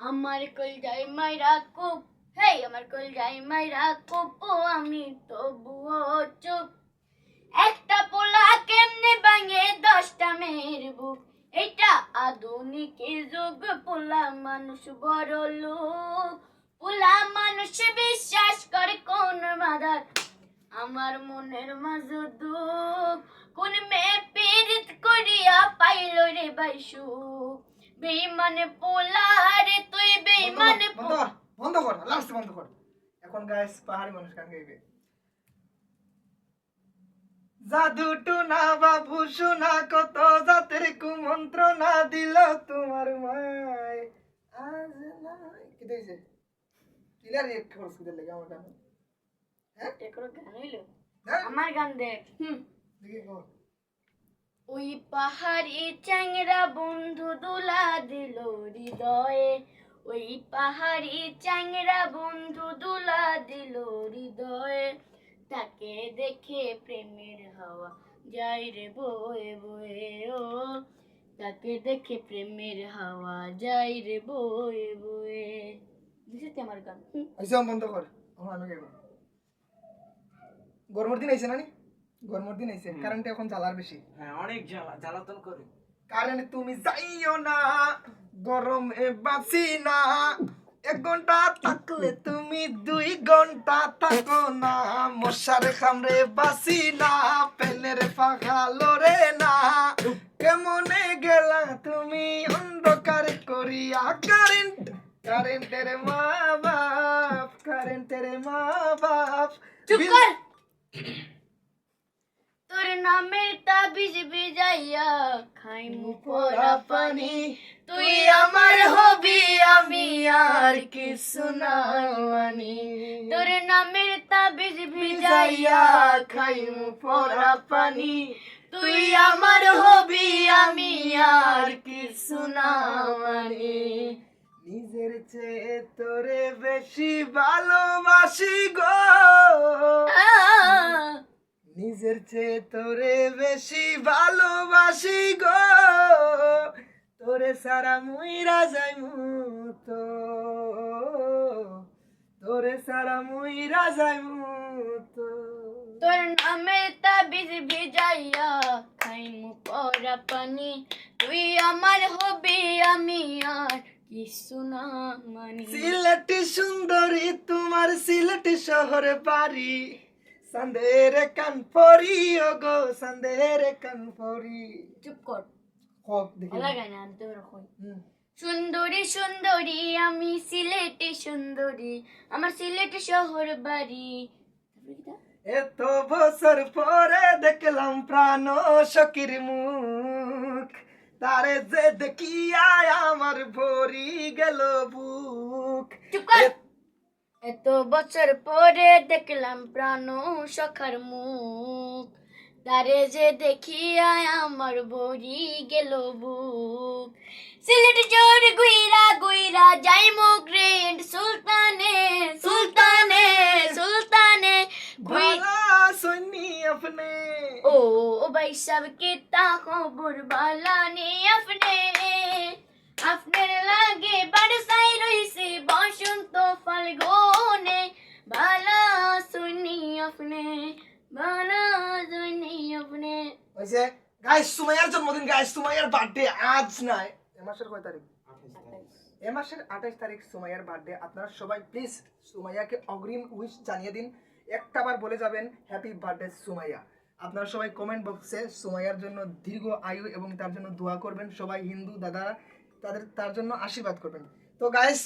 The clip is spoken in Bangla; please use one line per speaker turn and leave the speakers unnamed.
আমার কল যাই মাইরা কুপ। হেই, আমার কল যাই মাইরা কুপ। ও, আমি তবুও চুপ। একটা পোলা কেমনে ভাঙে দশটা মেয়ের বুক? এটা আধুনিক যুগ। পোলা মানুষ বড় লোক। পোলা মানুষ বিশ্বাস করে কোন মাদার আমার মনের মাঝে দুঃখ। কোন মেয়ে পীড়িত করিয়া পাইল রে বাইসু বেইমানে পোলা রে তুই বেইমানে
বন্ধ কর বন্ধ কর লাস্ট বন্ধ কর। এখন গাইস পাহাড়ি মানুষ গান গাইবে। জাদু টুনা বাবু শোনা কত জাতের কুমন্ত্রণা দিল তোমার মায়। আজ নাই কি দিয়েছে কিলার রিয়েক্ট করছ কি লাগে আমার গান। হ্যাঁ?
দেখো গান হইল?
হ্যাঁ?
আমার গান দেখ হুম।
দেখি কর।
ওই পাহাড়ি চ্যাংরা বন্ধু দুলা দিল হৃদয়ে। ওই পাহাড়ি চ্যাংরা বন্ধু দুলা দিল হৃদয়ে। তাকে দেখে প্রেমের হাওয়া যাই রে বয়ে বয়ে, ও। তাকে দেখে প্রেমের হাওয়া যাই রে বয়ে বয়ে। বুঝেছি আমার গান।
বন্ধ কর আমি গরমের দিন আইছে নানি গরমের দিন আইছে কারেন্ট এখন জ্বালার বেশি।
হ্যাঁ অনেক জ্বালা জ্বালাতন করে।
কারেন্ট তুমি যাইও না গরমে বাঁচি না। এক ঘণ্টা থাকলে তুমি দুই ঘণ্টা থাকো না। মশার খামরে বাঁচি না পেনের ফাঁকা লড়ে না। কেমনে গেলা তুমি অন্ধকার করিয়া? কারেন্ট কারেন্টের মা বাপ কারেন্টের মা বাপ
চুপ কর! নামের তাবিজ বিজাইয়া খাই মুখরা পানি। তুই আমার হবি আমি আর কিছু না মানি। তোর নামের তাবিজ বিজাইয়া খাই মুখরা পানি। তুই আমার হবি আমি আর কিছু না মানি।
নিজের চেয়ে তোরে বেশি ভালোবাসি গো। নিজের চেয়ে তোরে বেশি ভালোবাসি গো। তোরে সারা মুইরা যাই তো তোরে সারা মুইরা যাই তো
তোর নামে তাবিজ ভিজাইয়া খাই মুখরা পানি। তুই আমার হবি আমি আর কিছু না মানি।
সিলেটি সুন্দরী তোমার সিলেটি শহরে বাড়ি। সন্দের কান পরি ও গো সন্দের কান পরি।
চুপ কর।
হোক দেখি।
লাগাই না কই।
হুম।
সুন্দরী সুন্দরী আমি সিলেটে সুন্দরী আমার সিলেট শহর বাড়ি?
এত বছর পরে দেখলাম প্রাণ সকির মুখ। তারে যে দেখিয়া আমার ভরি গেল বুক।
চুপ কর। এত বছর পরে দেখলাম প্রাণ সখার মুখ। তারে যে দেখিয়া আমার ভরি গেল বুক। সিলেট জোর গুইরা গুইরা যাই মোগ্রেন্ড সুলতানে সুলতানে সুলতানে
সুন্নি আপনে।
ও ভাই সব কিতা খবর বালা নে আপনে। আপনার লাগে বড় সাইড ওই
যে গাইস সুমাইয়ার জন্মদিন গাইস সুমাইয়ার বার্থডে আজ নাই। এ মাসের কয় তারিখ? এ মাসের আঠাশ তারিখ সুমাইয়ার বার্থডে আপনারা সবাই প্লিজ সুমাইয়াকে অগ্রিম উইশ জানিয়ে দিন। একটাবার বলে যাবেন হ্যাপি বার্থডে সুমাইয়া। আপনারা সবাই কমেন্ট বক্সে সুমাইয়ার জন্য দীর্ঘ আয়ু এবং তার জন্য দোয়া করবেন। সবাই হিন্দু দাদারা তাদের তার জন্য আশীর্বাদ করবেন। তো গাইস